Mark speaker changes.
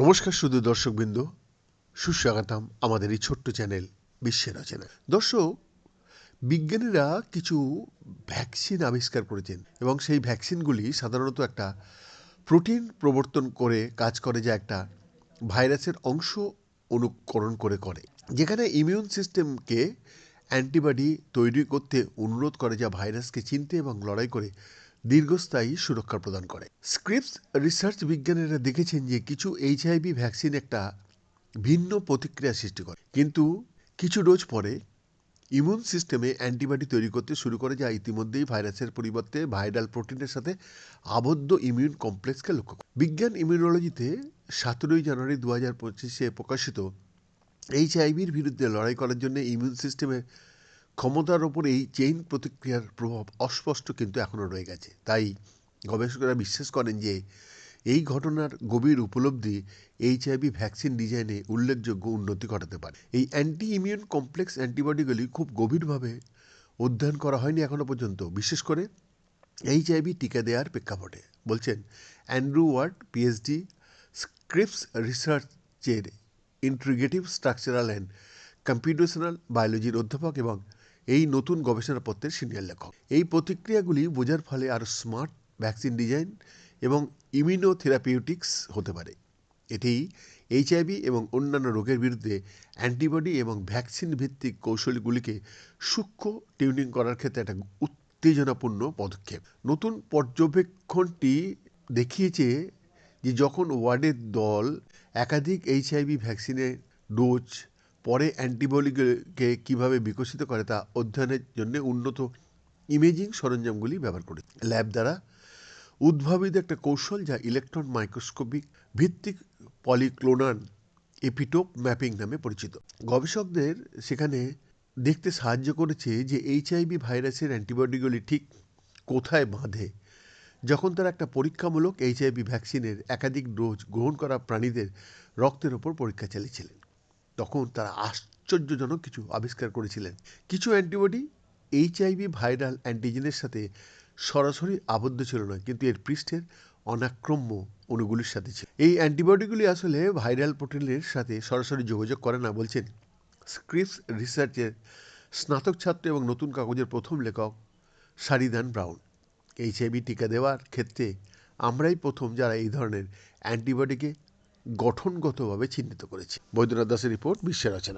Speaker 1: নমস্কার শুধু দর্শকবৃন্দ। সুস্বাগতম আমাদের এই ছোট্ট চ্যানেল বিশ্বের রচনা দর্শক, বিজ্ঞানীরা কিছু ভ্যাকসিন আবিষ্কার করেছেন এবং সেই ভ্যাকসিনগুলি সাধারণত একটা প্রোটিন প্রবর্তন করে কাজ করে যা একটা ভাইরাসের অংশ অনুকরণ করে করে, যেখানে ইমিউন সিস্টেমকে অ্যান্টিবডি তৈরি করতে অনুরোধ করে যা ভাইরাসকে চিনতে এবং লড়াই করে দীর্ঘস্থায়ী সুরক্ষা প্রদান করে। স্ক্রিপস রিসার্চ বিজ্ঞানীরা দেখেছেন যে কিছু এইচআইভি ভ্যাকসিন একটা ভিন্ন প্রতিক্রিয়া সৃষ্টি করে। কিন্তু কিছু ডোজ পরে ইমিউন সিস্টেমে অ্যান্টিবডি তৈরি করতে শুরু করে যা ইতিমধ্যেই ভাইরাসের পরিবর্তে ভাইরাল প্রোটিনের সাথে আবদ্ধ ইমিউন কমপ্লেক্সকে লক্ষ্য করে। বিজ্ঞান ইমিউনোলজিতে সতেরোই জানুয়ারি দু হাজার পঁচিশে প্রকাশিত এইচআইভির বিরুদ্ধে লড়াই করার জন্য ইমিউন সিস্টেমের ক্ষমতার ওপর এই চেইন প্রতিক্রিয়ার প্রভাব অস্পষ্ট কিন্তু এখনও রয়ে গেছে। তাই গবেষকরা বিশ্বাস করেন যে এই ঘটনার গভীর উপলব্ধি এইচআইভি ভ্যাকসিন ডিজাইনে উল্লেখযোগ্য উন্নতি ঘটাতে পারে। এই অ্যান্টি ইমিউন কমপ্লেক্স অ্যান্টিবডিগুলি খুব গভীরভাবে অধ্যয়ন করা হয়নি এখনও পর্যন্ত। বিশেষ করে এইচ এইচআইভি টিকা দেওয়ার প্রেক্ষাপটে। বলছেন অ্যান্ড্রু ওয়ার্ড পিএইচডি স্ক্রিপস রিসার্চের ইন্ট্রিগেটিভ স্ট্রাকচারাল অ্যান্ড কম্পিউটেশনাল বায়োলজির অধ্যাপক এবং এই নতুন গবেষণাপত্রের সিনিয়র লেখক। এই প্রতিক্রিয়াগুলি বোঝার ফলে আরও স্মার্ট ভ্যাকসিন ডিজাইন এবং ইমিউনোথেরাপিউটিক্স হতে পারে। এটি এইচআইভি এবং অন্যান্য রোগের বিরুদ্ধে অ্যান্টিবডি এবং ভ্যাকসিন ভিত্তিক কৌশলগুলিকে সূক্ষ্ম টিউনিং করার ক্ষেত্রে একটা উত্তেজনাপূর্ণ পদক্ষেপ। নতুন পর্যবেক্ষণটি দেখিয়েছে যে যখন ওয়ার্ডের দল একাধিক এইচআইভি ভ্যাকসিনের ডোজ পরে অ্যান্টিবডিকে কীভাবে বিকশিত করে তা অধ্যয়নের জন্য উন্নত ইমেজিং সরঞ্জামগুলি ব্যবহার করে ল্যাব দ্বারা উদ্ভাবিত একটা কৌশল যা ইলেকট্রন মাইক্রোস্কোপিক ভিত্তিক পলিক্লোনান এপিটোপ ম্যাপিং নামে পরিচিত। গবেষকদের সেখানে দেখতে সাহায্য করেছে যে এইচআইভি ভাইরাসের অ্যান্টিবডিগুলি ঠিক কোথায় বাঁধে। যখন তারা একটা পরীক্ষামূলক এইচআইভি ভ্যাকসিনের একাধিক ডোজ গ্রহণ করা প্রাণীদের রক্তের ওপর পরীক্ষা চালিয়েছিলেন। তখন তারা আশ্চর্যজনক কিছু আবিষ্কার করেছিলেন। কিছু অ্যান্টিবডি এইচআইভি ভাইরাল অ্যান্টিজেনের সাথে সরাসরি আবদ্ধ ছিল না, কিন্তু এর পৃষ্ঠের অনাক্রম্য অণুগুলির সাথে ছিল। এই অ্যান্টিবডিগুলি আসলে ভাইরাল প্রোটিনের সাথে সরাসরি যোগাযোগ করে না, বলছেন স্ক্রিপস রিসার্চের স্নাতক ছাত্র এবং নতুন কাগজের প্রথম লেখক সারিদান ব্রাউন। এইচআইভি টিকা দেওয়ার ক্ষেত্রে আমরাই প্রথম যারা এই ধরনের অ্যান্টিবডিকে গঠনগতভাবে চিহ্নিত করেছি। বৈদ্যনাথ দাসের রিপোর্ট বিশ্বের রচনা।